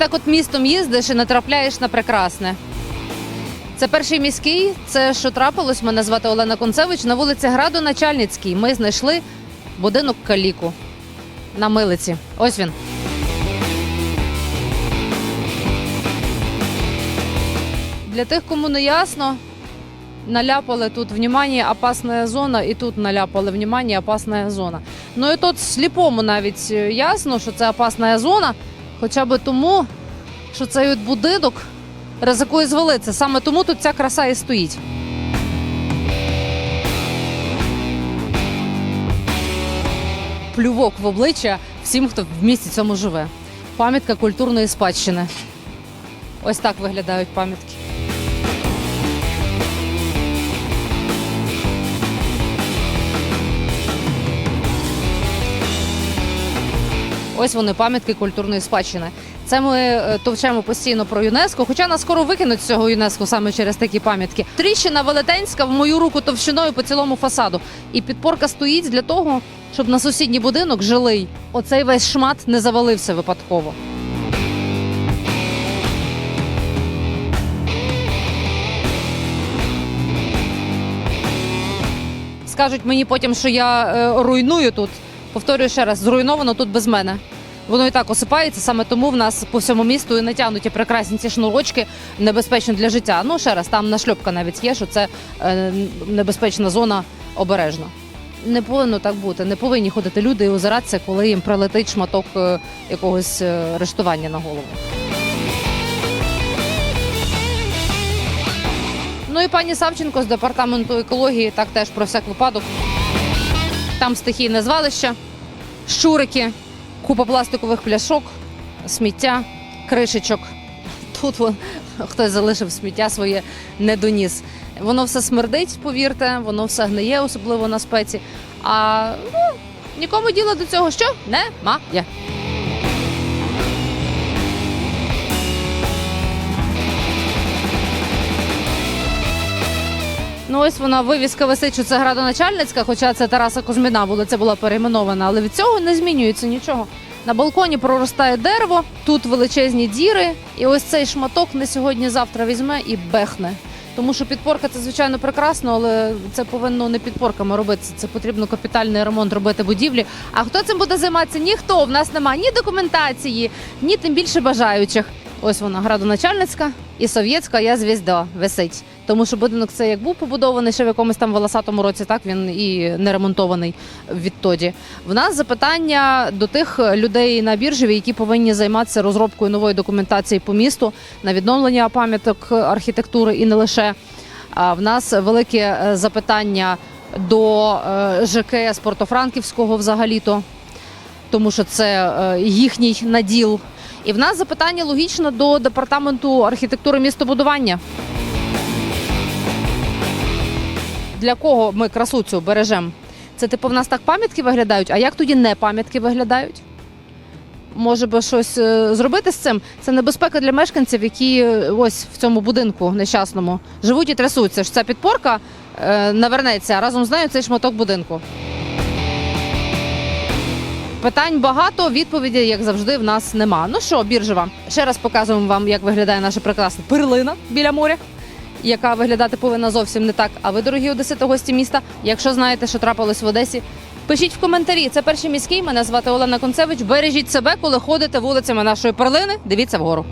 так от містом їздиш і натрапляєш на прекрасне. Це перший міський. Це що трапилось? Мене звати Олена Концевич на вулиці Граду Начальницькій. Ми знайшли будинок каліку на милиці. Ось він. Для тих, кому не ясно, наляпали тут внимание опасная зона, і тут наляпали внимание опасная зона. Ну і тут сліпому навіть е, ясно, що це опасна зона, хоча б тому, що цей от будинок ризикує звалитися. Саме тому тут ця краса і стоїть. Плювок в обличчя всім, хто в місті цьому живе. Пам'ятка культурної спадщини. Ось так виглядають пам'ятки. Ось вони пам'ятки культурної спадщини. Це ми е, товчемо постійно про ЮНЕСКО, хоча нас скоро викинуть з цього ЮНЕСКО саме через такі пам'ятки. Тріщина велетенська в мою руку товщиною по цілому фасаду. І підпорка стоїть для того, щоб на сусідній будинок жилий. Оцей весь шмат не завалився випадково. Скажуть мені потім, що я е, руйную тут. Повторюю ще раз, зруйновано тут без мене. Воно і так осипається, саме тому в нас по всьому місту і натягнуті прекрасні ці шнурочки небезпечні для життя. Ну ще раз, там нашльопка навіть є, що це е, небезпечна зона обережна. Не повинно так бути. Не повинні ходити люди і озиратися, коли їм прилетить шматок е, якогось е, рештування на голову. Ну і пані Савченко з департаменту екології так теж про всяк випадок. Там стихійне звалище, щурики, купа пластикових пляшок, сміття, кришечок. Тут вон, хтось залишив сміття своє не доніс. Воно все смердить, повірте, воно все гниє, особливо на спеці. А ну, нікому діла до цього що? Немає. Ось вона вивіска висить, що це градоначальницька, хоча це Тараса Кузьміна вулиця була перейменована, але від цього не змінюється нічого. На балконі проростає дерево, тут величезні діри, і ось цей шматок не сьогодні-завтра візьме і бехне. Тому що підпорка це звичайно прекрасно, але це повинно не підпорками робитися. Це потрібно капітальний ремонт робити будівлі. А хто цим буде займатися? Ніхто. В нас немає ні документації, ні тим більше бажаючих. Ось вона градоначальницька і совєтська я звізда висить. Тому що будинок це як був побудований ще в якомусь там волосатому році, так він і не ремонтований відтоді. В нас запитання до тих людей на біржі, які повинні займатися розробкою нової документації по місту на відновлення пам'яток архітектури і не лише. А в нас велике е, запитання до е, ЖКС Портофранківського взагалі-то, тому що це е, їхній наділ. І в нас запитання логічно до департаменту архітектури містобудування. Для кого ми красу цю бережемо? Це типу в нас так пам'ятки виглядають, а як тоді не пам'ятки виглядають? Може би щось е, зробити з цим? Це небезпека для мешканців, які е, ось в цьому будинку нещасному живуть і трясуться. Що ця підпорка е, навернеться разом з нею цей шматок будинку. Питань багато, відповіді, як завжди, в нас нема. Ну що, біржева, ще раз показуємо вам, як виглядає наша прекрасна перлина біля моря, яка виглядати повинна зовсім не так. А ви, дорогі одесити, гості міста, якщо знаєте, що трапилось в Одесі, пишіть в коментарі. Це перший міський. Мене звати Олена Концевич. Бережіть себе, коли ходите вулицями нашої перлини. Дивіться вгору.